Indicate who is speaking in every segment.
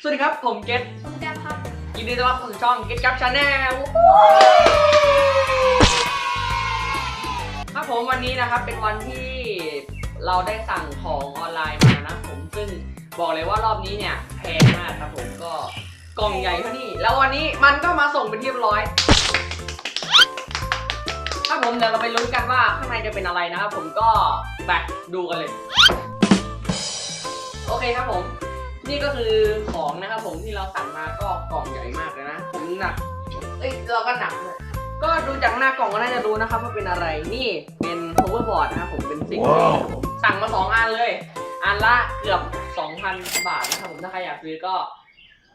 Speaker 1: สวัสดีครับผมเกต
Speaker 2: ผมแก้มครับ
Speaker 1: ยินดีต้อนรับเข้าสู่ช่องเกตกับชาแนลครับผมวันนี้นะครับเป็นวันที่เราได้สั่งของออนไลน์มานะผมซึ่งบอกเลยว่ารอบนี้เนี่ยแพงมากครับผมก็กล่องใหญ่เท่านี้ แล้ววันนี้มันก็มาส่งเป็นที่เรียบร้อยครับผมเดี๋ยวเราไปลุ้นกันว่าข้างในจะเป็นอะไรนะครับผมก็ไปดูกันเลย โอเคครับผม นี่ก็คือของนะครับผมที่เราสั่งมาก็กล่องใหญ่มากเลยนะผมหนัก เอ้ยเราก็หนักเลยก็ดูจากหน้ากล่องก็น่าจะรู้นะครับว่าเป็นอะไรนี่เป็น hoverboard นะครับผมเป็นซิกเครับผมสั่งมาสองอันเลย อันละเกือบ 2,000 บาทนะครับผมถ้าใครอยากซื้อก็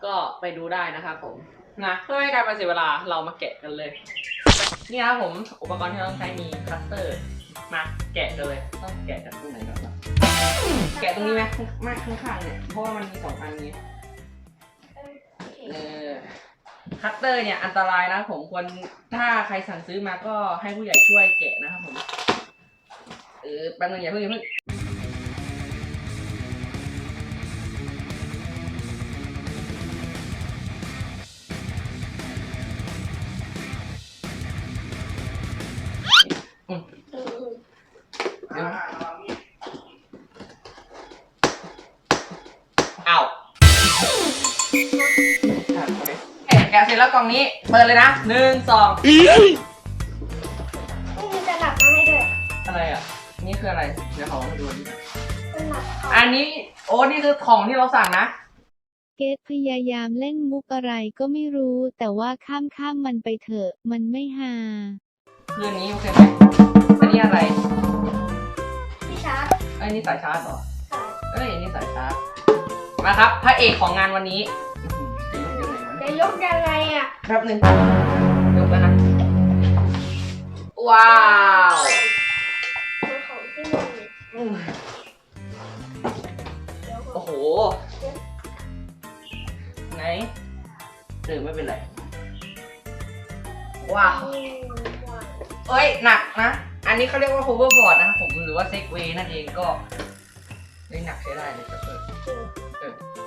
Speaker 1: ก็ไปดูได้นะครับผมนะเพื่อไม่ให้การมาเสียเวลาเรามาแกะกันเลย นี่นะครับผมอุปกรณ์ที่เราต้องใช้มีคัตเตอร์มาแกะกันเลยต้องแกะจากตรงไหนก่อนวะ แกะตรงนี้ไหมไม่ข้างๆเนี่ย เพราะว่ามันมีสองอันนี้ เออ คัตเตอร์เนี่ยอันตรายนะผมควร ถ้าใครสั่งซื้อมาก็ให้ผู้ใหญ่ช่วยแกะนะครับผม เออแป๊บนึงอย่าเพิ่งอย่าเพิ่ง เสร็จแล้วกล่องนี้เปิดเลยนะหนึ่งสอง
Speaker 2: ไม่มีจะหนักมาให้ด้วย
Speaker 1: อะไรอะ นี่คืออะไร เดี๋ยวขอมาดูดิ
Speaker 2: เป็นหนัก
Speaker 1: อันนี้โอ้นี่คือของที่เราสั่งนะ
Speaker 3: เกตพยายามเล่นมุกอะไรก็ไม่รู้ แต่ว่าข้ามข้ามๆมันไปเถอะ มันไม่ฮา
Speaker 1: คืออันนี้โอเคไหมอันนี้อะไร
Speaker 2: พี่ชาร์จ
Speaker 1: เอ้ยนี่สายชาร์จเหรอ
Speaker 2: สาย
Speaker 1: เอ้ยอันนี้สายชาร์จมาครับ พระเอกของงานวันนี้อื้อหือ จะยกยังไงวะเนี่ย
Speaker 2: จะยกยังไงอะ
Speaker 1: แป๊บหนึงยกแล้วนะ ว้าว
Speaker 2: เป็นของที่หนึ่ง
Speaker 1: อืม
Speaker 2: เดี๋ยว
Speaker 1: โอ้โห ไหนเออไม่เป็นไร ว้าวเอ้ย หนักนะ อันนี้เขาเรียกว่า hoverboard นะครับผมหรือว่า segway นั่นเองก็เฮ้ยหนักใช้ได้เลยครับเออเออเ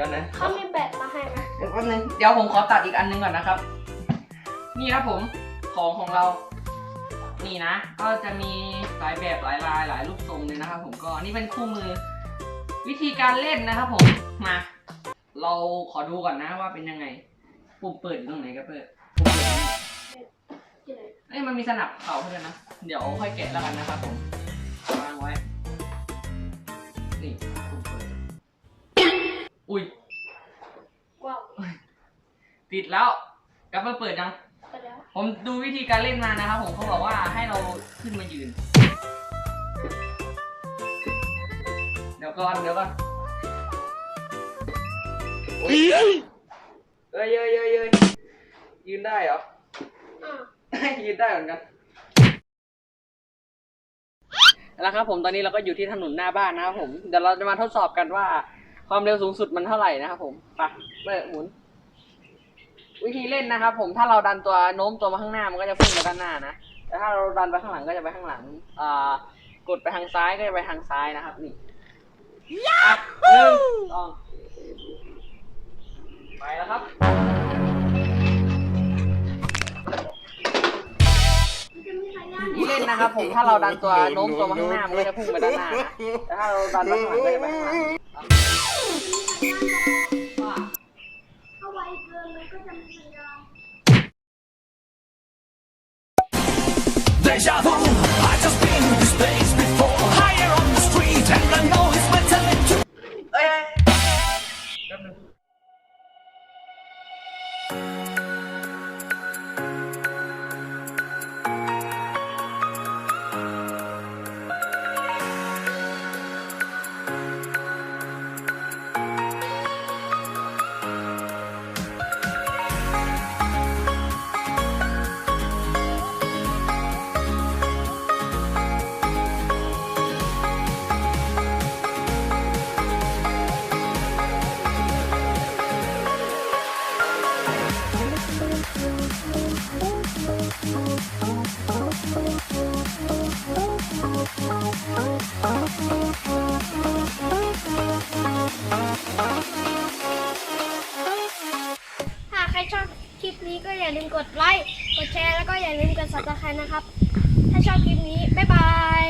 Speaker 1: ดี๋ยวนะ
Speaker 2: เขามีแบตมาให้นะ
Speaker 1: เดี๋ยวแป๊บนึงเดี๋ยวผมขอตัดอีกอันนึงก่อนนะครับ นี่ครับผมของของเรา นี่นะ ก็จะมีหลายแบบหลายลายหลายรูปทรงเลยนะครับ ผมก็อันนี่เป็นคู่มือ วิธีการเล่นนะครับ ผมมา เราขอดูก่อนนะว่าเป็นยังไง ปุ่มเปิดอยู่ตรงไหนครับเปิดปุ่มเปิดอยู่ไหนเอ้ยมันมีสนับเข่าเพื่อนนะ เดี๋ยวค่อยแกะแล้วกันนะครับผม ติดแล้วกลับมาเปิดยัง
Speaker 2: ไปแล้ว
Speaker 1: ผมดูวิธีการเล่นมานะครับผมเขาบอกว่าให้เราขึ้นมายืน เดี๋ยวก่อนเดี๋ยวก่อนโอ้ยเอ้ยเอ้ยเอ้ยเอ้ยยืนได้เหรอ
Speaker 2: อ่า
Speaker 1: ยืนได้เหมือนกันแล้วครับผมตอนนี้เราก็อยู่ที่ถนนหน้าบ้านนะครับผมเดี๋ยวเราจะมาทดสอบกันว่า ความเร็วสูงสุดมันเท่าไหร่นะครับผมไปเปิดหมุน วิธีเล่นนะครับ ผมถ้าเราดันตัวโน้มตัวมาข้างหน้ามันก็จะพุ่งไปด้านหน้านะแต่ถ้าเราดันไปข้างหลังก็จะไปข้างหลังอ่ากดไปทางซ้ายก็จะไปทางซ้ายนะครับ นี่อะหนึ่งสองไปแล้วครับ
Speaker 2: จะมีสัญญาณ
Speaker 1: ที่เล่นนะครับ ผมถ้าเราดันตัวโน้มตัวมาข้างหน้ามันก็จะพุ่งไปด้านหน้านะแต่ถ้าเราดันไปข้างหลังก็จะไปข้างหลัง ว่า
Speaker 2: ถ้ รชอบคลิปนี้ก็อย่าลืมกดไลค์ กดแชร์แล้วก็อย่าลืมกดซับสไครต์นะครับ ถ้าชอบคลิปนี้ บ๊ายบาย